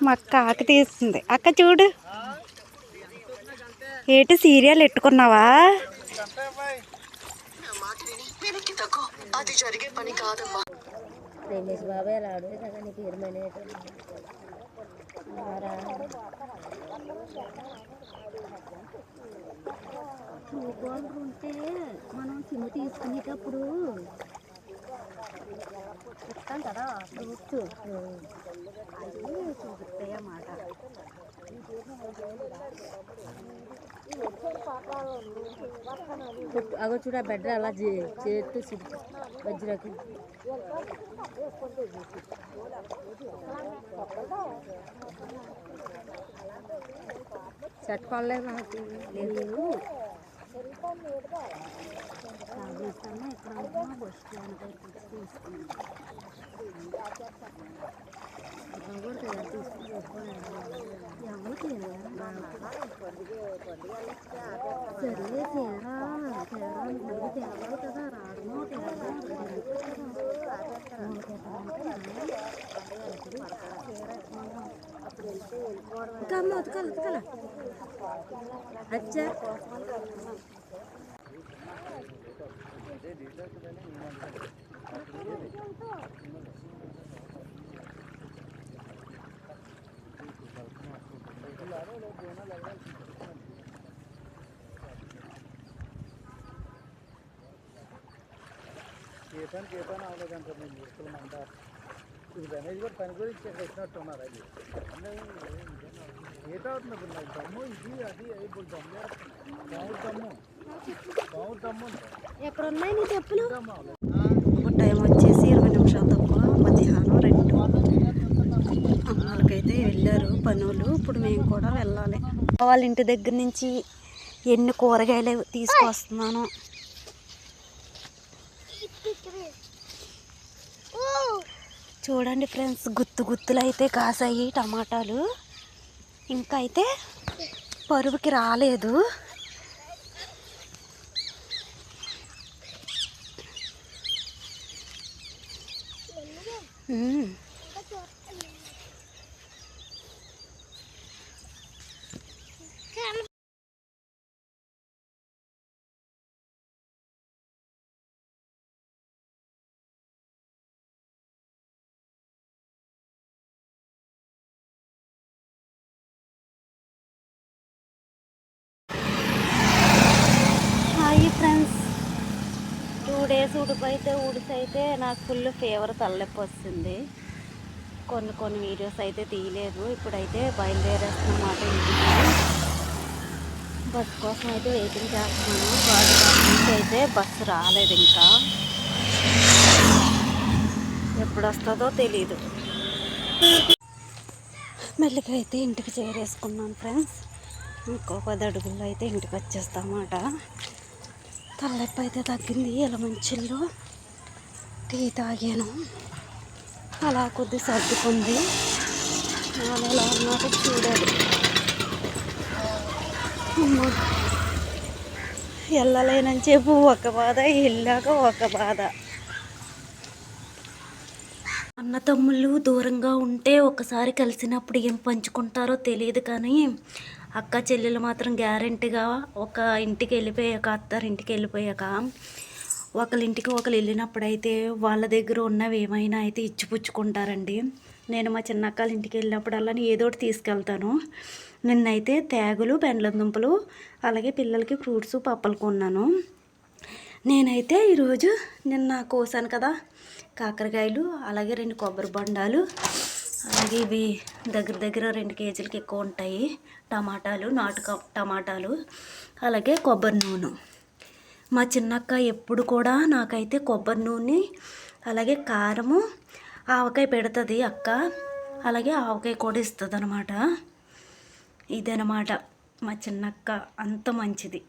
మా అక్క ఆకు తీస్తుంది. అక్క చూడు. ఏటి సీరియల్ ఎట్టుకున్నావా? రమేష్ బాబాయ్ రాడు కదా నీకు ఇరమనే ఉంటే మనం సిమ్ తీసుకునేటప్పుడు చెప్తాం కదా ఫ్రూట్స్ అది చూపిస్తాయి అగో చూడ బెడ్ర అలా చేస్తూ సిద్ధి వజ్రకి. సెట్ కొనలేదు Самое главное, что он это чувствует. Работая ты с Я выделила. Серьезно, рано, рано, рано, рано, рано, рано, కమ్మ ఉతకాలి ఉతకాల అచ్చా. చేతాను చేతాను అవలేదంటారు నేను చూసుకోమంట ఇది కూడా పని గురించి అది. ఏట అవుతుంది ఇప్పుడు నాకు దమ్ము ఇది అది ఇప్పుడు దమ్ము దమ్ము. దమ్ము ఎక్కడ ఉన్నాయి నీ చెప్పులు? ఇప్పుడు టైం వచ్చేసి ఇరవై నిమిషాలు తక్కువ మధ్యాహ్నం రెండు. అమ్మాలకైతే వెళ్ళారు పనులు ఇప్పుడు మేము కూడా వెళ్ళాలి. వాళ్ళ ఇంటి దగ్గర నుంచి ఎన్ని కూరగాయలు తీసుకొస్తున్నాను. చూడండి ఫ్రెండ్స్ గుత్తు గుత్తులు అయితే కాసాయి టమాటాలు. ఇంకా అయితే పరువుకి రాలేదు. హాయ్ ఫ్రెండ్స్ టూ డేస్ ఉడిపోయితే ఉడిసైతే నాకు ఫుల్ ఫీవర్ తలనొప్పి వస్తుంది కొన్ని కొన్ని వీడియోస్ అయితే తీయలేదు. ఇప్పుడైతే బయలుదేరేస్తున్నమాట ఇంటికి. బస్ కోసం అయితే వెయిటింగ్ చేస్తున్నాను. గాజువాక నుంచి అయితే బస్సు రాలేదు ఇంకా. ఎప్పుడు వస్తుందో తెలీదు. మెల్లిగా అయితే ఇంటికి చేరేసుకున్నాను ఫ్రెండ్స్. ఇంకో పది అడుగుల్లో అయితే ఇంటికి వచ్చేస్తామాట తలనొప్పి అయితే తగ్గింది. ఇలా మంచిల్లో టీ తాగాను. అలా కొద్ది సర్దుకుంది. వాళ్ళు ఎలా ఉన్నారో చూడాలి. వెళ్ళలేనని చెప్పు. ఒక బాధ వెళ్ళాక ఒక బాధ. అన్న తమ్ముళ్ళు దూరంగా ఉంటే ఒకసారి కలిసినప్పుడు ఏం పంచుకుంటారో తెలియదు కానీ అక్క చెల్లెలు మాత్రం గ్యారెంటీగా ఒక ఇంటికి వెళ్ళిపోయాక అత్తారింటికి వెళ్ళిపోయాక ఒకరింటికి ఒకరు వెళ్ళినప్పుడైతే వాళ్ళ దగ్గర ఉన్నవి ఏమైనా అయితే ఇచ్చిపుచ్చుకుంటారండి. నేను మా చిన్నక్కల ఇంటికి వెళ్ళినప్పుడల్లా ఏదో ఒకటి తీసుకెళ్తాను. నిన్నైతే తేగులు బెండ్ల దుంపలు అలాగే పిల్లలకి ఫ్రూట్స్ పప్పలు కొన్నాను. నేనైతే ఈరోజు నిన్న కోసాను కదా కాకరకాయలు అలాగే రెండు కొబ్బరి బొండాలు అలాగే ఇవి దగ్గర దగ్గర రెండు కేజీలకి ఎక్కువ ఉంటాయి. టమాటాలు నాటు టమాటాలు అలాగే కొబ్బరి నూనె. మా చిన్నక్క ఎప్పుడు కూడా నాకైతే కొబ్బరి నూనె అలాగే కారము ఆవకాయ పెడుతుంది అక్క. అలాగే ఆవకాయ కూడా ఇస్తుంది అనమాట ఇదనమాట మా చిన్నక్క అంత మంచిది.